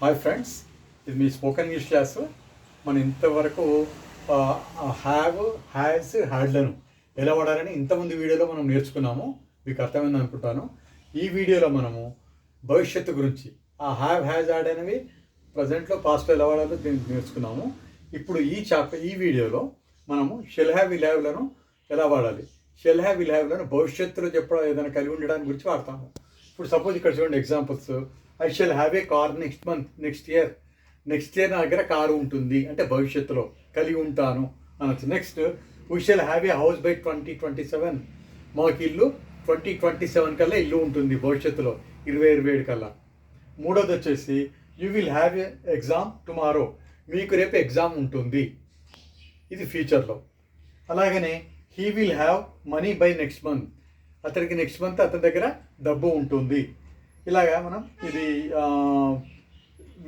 Hi friends ఇది మీ spoken English class మనం ఇంతవరకు హ్యావ్ హ్యాస్ హ్యాడ్లను ఎలా వాడాలని ఇంతమంది వీడియోలో మనం నేర్చుకున్నాము. మీకు అర్థమైంది అనుకుంటాను. ఈ వీడియోలో మనము భవిష్యత్తు గురించి ఆ హ్యావ్ హ్యాజ్ హ్యాడ్ అనేవి ప్రజెంట్లో పాస్ట్లో ఎలా వాడాలో దీన్ని నేర్చుకున్నాము. ఇప్పుడు ఈ చాప్టర్ ఈ వీడియోలో మనము షెల్ హ్యావ్ విల్ హ్యావ్లను ఎలా వాడాలి? షెల్ హ్యావ్ విల్ హ్యావ్లను భవిష్యత్తులో చెప్పడం ఏదైనా కలిగి ఉండడానికి గురించి వాడతాము. ఇప్పుడు సపోజ్ ఇక్కడ చూడండి examples I shall have a car next month next year next year నా దగ్గర కారు ఉంటుంది. అంటే భవిష్యత్తులో కలిగి ఉంటాను అనొచ్చు. Next we shall have a house by twenty twenty seven మాకు ఇల్లు ట్వంటీ ట్వంటీ సెవెన్ కల్లా ఇల్లు ఉంటుంది భవిష్యత్తులో ఇరవై ఇరవై ఏడు కల్లా. మూడోది వచ్చేసి you will have a exam tomorrow మీకు రేపు ఎగ్జామ్ ఉంటుంది. ఇది ఫ్యూచర్లో అలాగనే he will have money by next month అతనికి నెక్స్ట్ మంత్ అతని దగ్గర డబ్బు ఉంటుంది. ఇలాగా మనం ఇది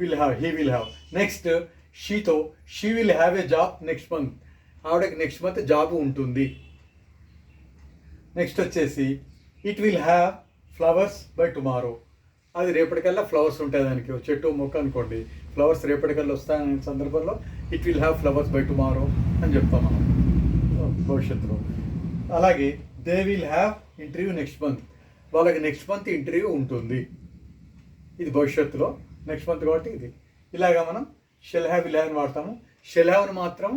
will have he will have next షీతో she will have a job next month ఆవిడకి నెక్స్ట్ మంత్ జాబ్ ఉంటుంది. నెక్స్ట్ వచ్చేసి it will have flowers by tomorrow అది రేపటికల్లా ఫ్లవర్స్ ఉంటాయి దానికి. చెట్టు మొక్క అనుకోండి. ఫ్లవర్స్ రేపటికల్లా వస్తాయనే సందర్భంలో it will have flowers by tomorrow అని చెప్తాం మనం. భవిష్యత్తులో. అలాగే they will have interview next month వాళ్ళకి నెక్స్ట్ మంత్ ఇంటర్వ్యూ ఉంటుంది. ఇది భవిష్యత్తులో నెక్స్ట్ మంత్ కాబట్టి ఇది. ఇలాగా మనం షెల్ హ్యావ్ విల్ వాడతాము. షెల్ హ్యావ్ని మాత్రం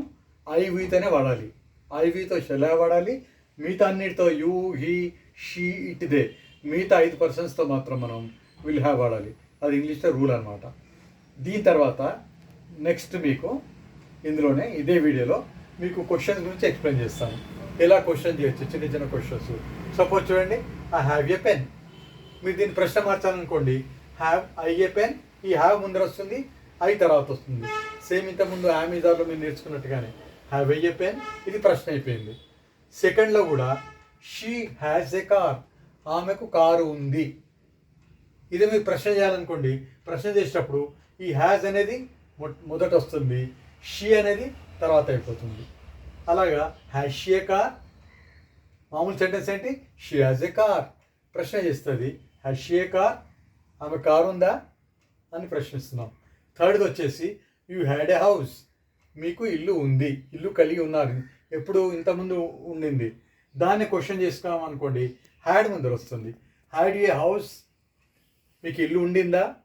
ఐ వీతోనే వాడాలి. ఐ వీతో షెల్ హ్యావ్ వాడాలి. మిగతా అన్నిటితో you he she it they మిగతా ఐదు పర్సన్స్తో మాత్రం మనం విల్ హ్యావ్ వాడాలి. అది ఇంగ్లీష్లో రూల్ అనమాట దీని తర్వాత నెక్స్ట్ మీకు ఇందులోనే ఇదే వీడియోలో మీకు క్వశ్చన్స్ గురించి ఎక్స్ప్లెయిన్ చేస్తాను. ఎలా క్వశ్చన్ చేయొచ్చు? చిన్న చిన్న క్వశ్చన్స్ సపోజ్ చూడండి ఐ హ్యావ్ ఏ పెన్ మీరు దీన్ని ప్రశ్న మార్చాలనుకోండి. హ్యావ్ ఐ ఏ పెన్ ఈ హ్యావ్ ముందర వస్తుంది ఐ తర్వాత వస్తుంది. సేమ్ ఇంతకుముందు అమెజాన్లో మీరు నేర్చుకున్నట్టుగానే. హ్యావ్ ఐ ఏ పెన్ ఇది ప్రశ్న అయిపోయింది. సెకండ్లో కూడా షీ హ్యాజ్ ఏ కార్ ఆమెకు కారు ఉంది. ఇది మీరు ప్రశ్న చేయాలనుకోండి. ప్రశ్న చేసేటప్పుడు ఈ హ్యాజ్ అనేది మొ- మొదట వస్తుంది. షీ అనేది తర్వాత అయిపోతుంది. అలాగా హ్యాష్ షీ కార్ మామూలు సెంటెన్స్ ఏంటి? షీ హాజ్ ఏ కార్ ప్రశ్న చేస్తుంది హ్యాష్ షీ ఏ కార్ ఆమె కారు ఉందా? అని ప్రశ్నిస్తున్నాం. థర్డ్ది వచ్చేసి యూ హ్యాడ్ ఏ హౌస్ మీకు ఇల్లు ఉంది ఇల్లు కలిగి ఉన్నారు ఎప్పుడు ఇంతకుముందు ఉండింది. దాన్ని క్వశ్చన్ చేసుకున్నాం అనుకోండి హ్యాడ్ ముందర వస్తుంది. హ్యాడ్ ఏ హౌస్ మీకు ఇల్లు ఉండిందా?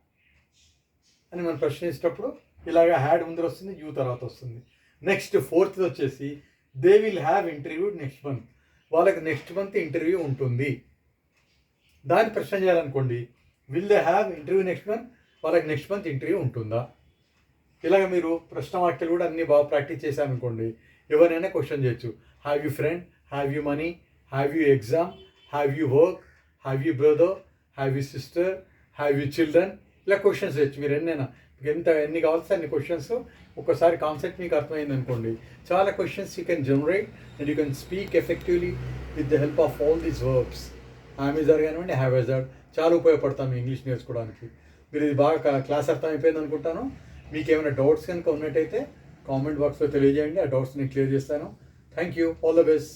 అని మనం ప్రశ్నించేటప్పుడు ఇలాగ హ్యాడ్ ముందర వస్తుంది యూ తర్వాత వస్తుంది. నెక్స్ట్ ఫోర్త్ వచ్చేసి they will have interview next month వాళ్ళకి నెక్స్ట్ మంత్ ఇంటర్వ్యూ ఉంటుంది. దాన్ని ప్రశ్న చేయాలనుకోండి will they have interview next month వాళ్ళకి నెక్స్ట్ మంత్ ఇంటర్వ్యూ ఉంటుందా? ఇలాగ మీరు ప్రశ్న వాక్యాలు కూడా అన్నీ బాగా ప్రాక్టీస్ చేశారనుకోండి ఎవరైనా క్వశ్చన్ చేయొచ్చు. Have you friend have you money have you exam have you work have you brother have you sister have you children ఇలా క్వశ్చన్స్ చేయొచ్చు మీరు ఎన్నైనా. ఎంత ఎన్ని కావాల్సి అన్ని క్వశ్చన్స్ ఒక్కసారి కాన్సెప్ట్ మీకు అర్థమైంది అనుకోండి. చాలా questions you can generate and you can speak effectively with the help of all these verbs అమెజార్ కానివ్వండి హ్యావేజార్ చాలా ఉపయోగపడతాం మీ ఇంగ్లీష్ నేర్చుకోవడానికి. మీరు ఇది బాగా క్లాస్ అర్థమైపోయింది అనుకుంటాను. మీకు ఏమైనా డౌట్స్ కనుక ఉన్నట్టయితే కామెంట్ బాక్స్లో తెలియజేయండి. ఆ డౌట్స్ నేను క్లియర్ చేస్తాను. Thank you all the best